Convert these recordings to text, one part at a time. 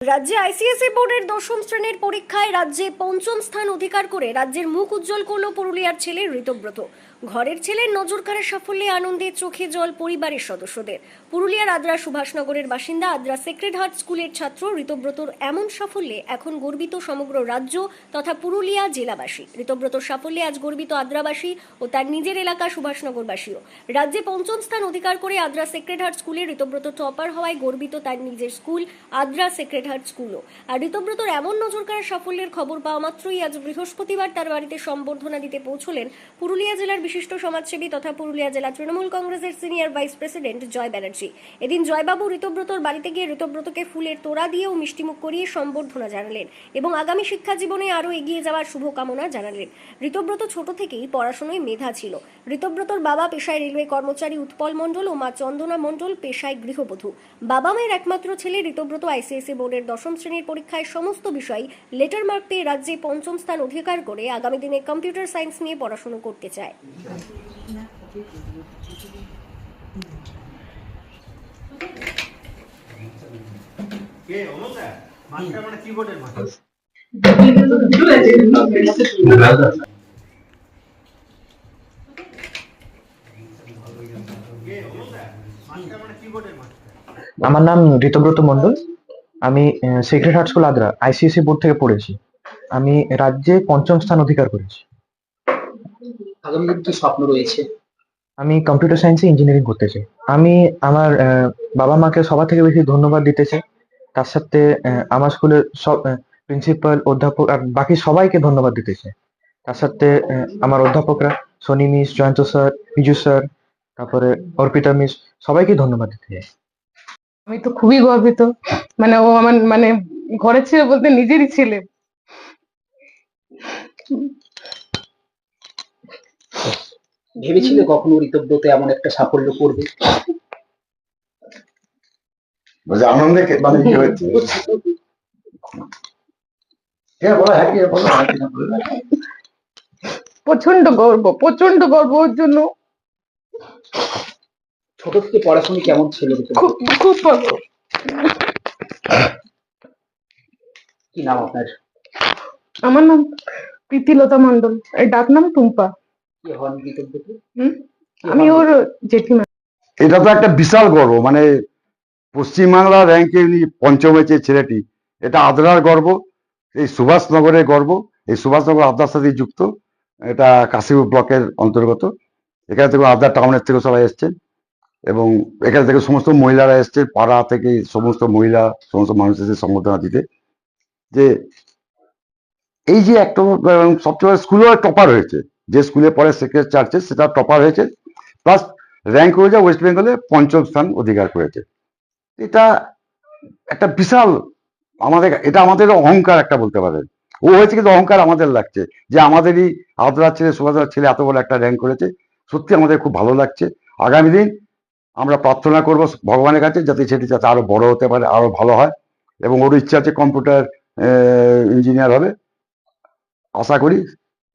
রাজ্যে আইসিএসই বোর্ডের দশম শ্রেণির পরীক্ষায় রাজ্যে পঞ্চম স্থান অধিকার করে রাজ্যের মুখ উজ্জ্বল করল পুরুলিয়ার ছেলে ঋতব্রত। ঘরের ছেলের নজর কাড়া সাফল্যে আনন্দে চোখে জল পরিবারের সদস্যদের। পুরুলিয়ার আদ্রা সুভাষনগরের বাসিন্দা আদ্রা সেক্রেড হার্ট স্কুলের ছাত্র ঋতব্রতর এমন সাফল্যে এখন গর্বিত সমগ্র রাজ্য তথা পুরুলিয়া জেলাবাসী। ঋতব্রতর সাফল্যে আজ গর্বিত আদ্রাবাসী ও তার নিজের এলাকা সুভাষনগরবাসীও। রাজ্যে পঞ্চম স্থান অধিকার করে আদ্রা সেক্রেড হার্ট স্কুলে ঋতব্রত টপার হওয়ায় গর্বিত তার নিজের স্কুল আদ্রা সেক্রেড হার্ট স্কুলও। আর ঋতব্রতর এমন নজর কাড়া সাফল্যের খবর পাওয়া মাত্রই আজ বৃহস্পতিবার তার বাড়িতে সম্বর্ধনা দিতে পৌঁছলেন পুরুলিয়া জেলার বিশিষ্ট সমাজসেবী তথা পুরুলিয়া জেলা তৃণমূল কংগ্রেসের senior vice president Joy Banerjee. এদিন জয়বাবু ঋতব্রতর বাড়িতে গিয়ে ঋতব্রতকে ফুলের তোড়া দিয়ে ও মিষ্টিমুখ করিয়ে সম্বর্ধনা জানালেন এবং আগামী শিক্ষা জীবনে আরও এগিয়ে যাওয়ার শুভকামনা জানালেন। ঋতব্রত ছোট থেকেই পড়াশোনায় মেধা ছিল। ঋতব্রতর বাবা পেশায় রেলওয়ে কর্মচারী উৎপল মণ্ডল ও মা চন্দনা মণ্ডল পেশায় গৃহবধূ। বাবা মায়ের একমাত্র ছেলে ঋতব্রত আইসিএসসি বোর্ডের দশম শ্রেণির পরীক্ষায় সমস্ত বিষয় লেটার মার্ক পেয়ে রাজ্যে পঞ্চম স্থান অধিকার করে আগামী দিনে কম্পিউটার সায়েন্স নিয়ে পড়াশোনা করতে চায়। কে অমতা মাস্টার মানে কিবোর্ডের মাস্টার মানে আমার নাম ঋতব্রত মণ্ডল। আমি sacred heart school Adra ICSE board থেকে পড়েছি। আমি রাজ্যে পঞ্চম স্থান অধিকার করেছি। আগামী দিন কি স্বপ্ন রয়েছে? আমি কম্পিউটার সায়েন্সে ইঞ্জিনিয়ারিং করতে চাই। আমি আমার আহ, বাবা মাকে সবার থেকে বেশি ধন্যবাদ দিতে চাই। তার সাথে আহ, আমার স্কুলের সব প্রিন্সিপাল অধ্যাপক আর বাকি সবাইকে ধন্যবাদ দিতে চাই। তার সাথে আহ, আমার অধ্যাপকরা Soni miss Jayanta sir Piju sir তারপরে অর্পিতা মিস সবাইকে ধন্যবাদ দিতে চাই। আমি তো খুবই গর্বিত। মানে ও আমার মানে ঘরের ছেলে বলতে নিজেরই ছেলে। ভেবেছিলে কখনো ঋতব্রত এমন একটা সাফল্য করবে? আনন্দে মানে কি হচ্ছে হ্যাঁ বলো হ্যাঁ হ্যাঁ কি না বলো। প্রচণ্ড গর্ব প্রচণ্ড গর্ব ওর জন্য। ছোট থেকে পড়াশোনা কেমন ছিল খুব ভালো কি নাম আপনার? আমার নাম প্রীতিলতা মন্ডল এর ডাক নাম টুম্পা। আমি ওর জেঠিমা। এটা তো একটা বিশাল গর্ব মানে পশ্চিমবাংলার র্যাঙ্কে উনি পঞ্চম হয়েছে ছেলেটি এটা আদ্রার গর্ব এই সুভাষনগরের গর্ব এই সুভাষনগর আদ্রার সাথে যুক্ত এটা কাশীপুর ব্লকের অন্তর্গত। এখানে থেকে আদ্রা টাউনের থেকে সবাই এসছেন এবং এখান থেকে সমস্ত মহিলারা এসছে পাড়া থেকে সমস্ত মহিলা সমস্ত মানুষ এসে সম্বোধনা দিতে। যে এই যে একটা সবচেয়ে স্কুলেও টপার হয়েছে। যে স্কুলে পড়ে সেক্রেট চার্চে সেটা টপার হয়েছে। প্লাস র্যাঙ্ক হয়ে যায় ওয়েস্ট বেঙ্গলে পঞ্চম স্থান অধিকার করেছে। এটা একটা বিশাল আমাদের, এটা আমাদের অহংকার একটা বলতে পারেন। ও হয়েছে কিন্তু অহংকার আমাদের লাগছে। যে আমাদেরই আদরার ছেলে সুভাষার ছেলে এত বড় একটা র্যাঙ্ক করেছে, সত্যি আমাদের খুব ভালো লাগছে। আগামী দিন আমরা প্রার্থনা করব ভগবানের কাছে যাতে সেটি যাতে আরও বড় হতে পারে, আরও ভালো হয়। এবং ওর ইচ্ছা আছে কম্পিউটার ইঞ্জিনিয়ার হবে। আশা করি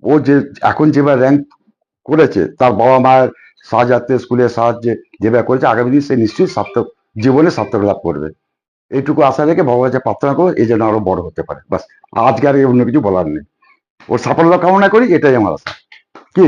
ও যে এখন যেভাবে র্যাঙ্ক করেছে, তার বাবা মায়ের সাহায্যার্থে, স্কুলের সাহায্যে যেভাবে করেছে, আগামী দিন সে নিশ্চয়ই সার্থক জীবনে সার্থক লাভ করবে। এইটুকু আশা রেখে ভগবান কাছে প্রার্থনা করো এই জন্য আরও বড় হতে পারে। বাস, আজকে আর অন্য কিছু বলার নেই। ওর সাফল্য কামনা করি, এটাই আমার আশা। কি?